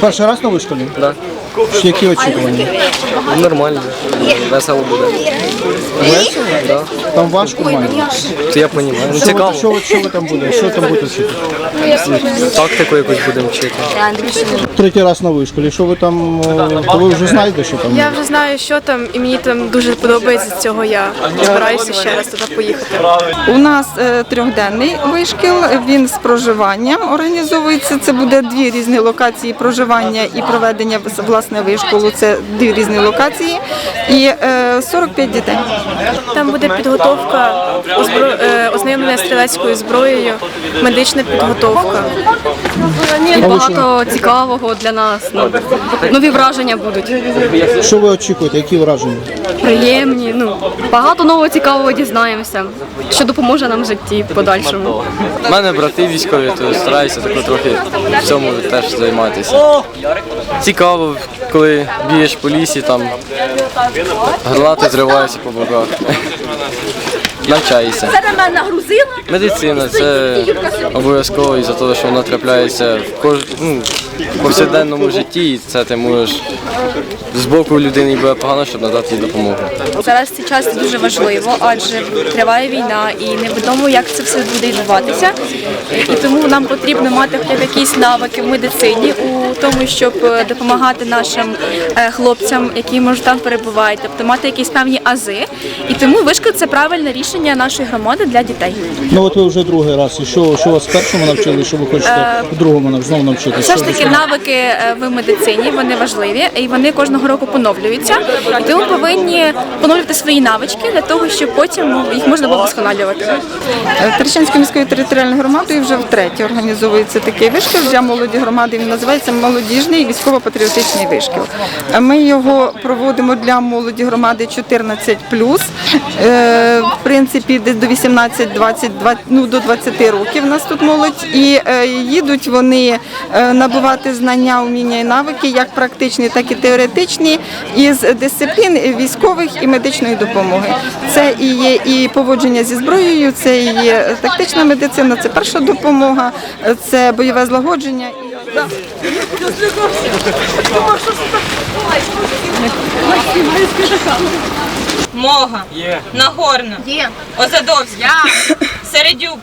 Перший раз на вишколі? Да. Які очікування? Нормально. Весело буде. Весело? Да. Там важко маленько. Це я розумію. Ну, Що, цікаво. що, ви- що ви там будете? Що там будете вчити? Тактику якусь будемо вчити. Третій раз на вишколі. Що ви там? е, То ви вже знаєте, що там? Я вже знаю, що там, і мені там дуже подобається цього. Я збираюся ще раз туди поїхати. У нас е, трьохденний вишкіл. Він з проживанням організовується. Це буде дві різні локації проживання і проведення власне вишколу. Це дві різні локації і е, 45 дітей. Там буде підготовка, озбро... е, ознайомлення стрілецькою зброєю, медична підготовка. Багато цікавого для нас. Ну, нові враження будуть. Що ви очікуєте? Які враження? Приємні. Ну, багато нового цікавого дізнаємося, що допоможе нам в житті в подальшому. У мене брати військові, то стараюся тако трохи в цьому теж займатися. Цікаво, коли бігаєш по лісі, там гранати зриваються по боках. Навчаєшся. Медицина це обов'язково із-за того, що вона трапляється в кож... ну, в повсякденному житті, і це ти можеш з боку людини буде погано, щоб надати їй допомогу. Зараз цей час дуже важливо, адже триває війна і невідомо, як це все буде відбуватися. І тому нам потрібно мати хоча б якісь навики в медицині у тому, щоб е, допомагати нашим е, хлопцям, які може там перебувають, тобто мати якісь певні ази. І тому вишка це правильне рішення нашої громади для дітей. Ну от ви вже другий раз. І що, що вас в першому навчили, що ви хочете в другому знову навчити? Все ж таки навики е, в медицині вони важливі і вони кожного року поновлюються. І тому повинні поновлювати свої навички для того, щоб потім їх можна було вдосконалювати. Е, Терещенською міською територіальною громадою вже втретє організовується такий вишкіл для молоді громади. Він називається молодіжний військово-патріотичний вишкіл. Е, Ми його проводимо для молоді громади 14 Е, В принципі, десь до 18, 20, 20, ну до 20 років у нас тут молодь. І е, їдуть вони е, набувати знання, уміння і навики, як практичні, так і теоретичні, із дисциплін військових і медичної допомоги. Це і є і поводження зі зброєю, це і є тактична медицина, це перша допомога, це бойове злагодження. Мога, Нагорна, Озадовська, Середюк,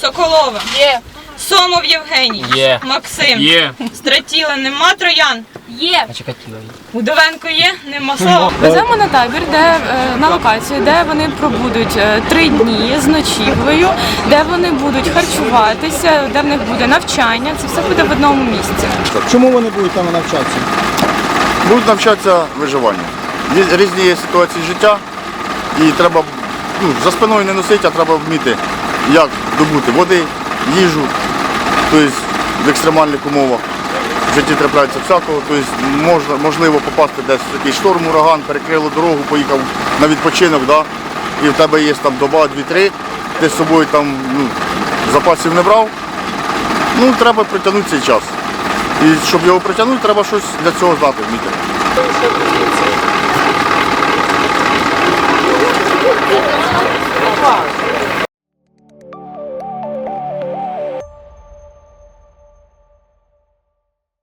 Соколова, Сомов Євгеній, Максим, Стратіла нема троян. Є. Удовенко є, нема слава. Веземо на табір, де е, на локацію, де вони пробудуть е, три дні з ночівлею, де вони будуть харчуватися, де в них буде навчання. Це все буде в одному місці. Чому вони будуть там навчатися? Будуть навчатися виживанню. Різні ситуації життя, і треба ну, за спиною не носити, а треба вміти, як добути води, їжу, тобто в екстремальних умовах. В житті трапляється всякого, тобто можна, можливо попасти десь в якийсь шторм, ураган, перекрило дорогу, поїхав на відпочинок, да? і в тебе є там доба, дві-три, ти з собою там ну, запасів не брав. Ну, треба притягнути цей час. І щоб його притягнути, треба щось для цього знати вміти.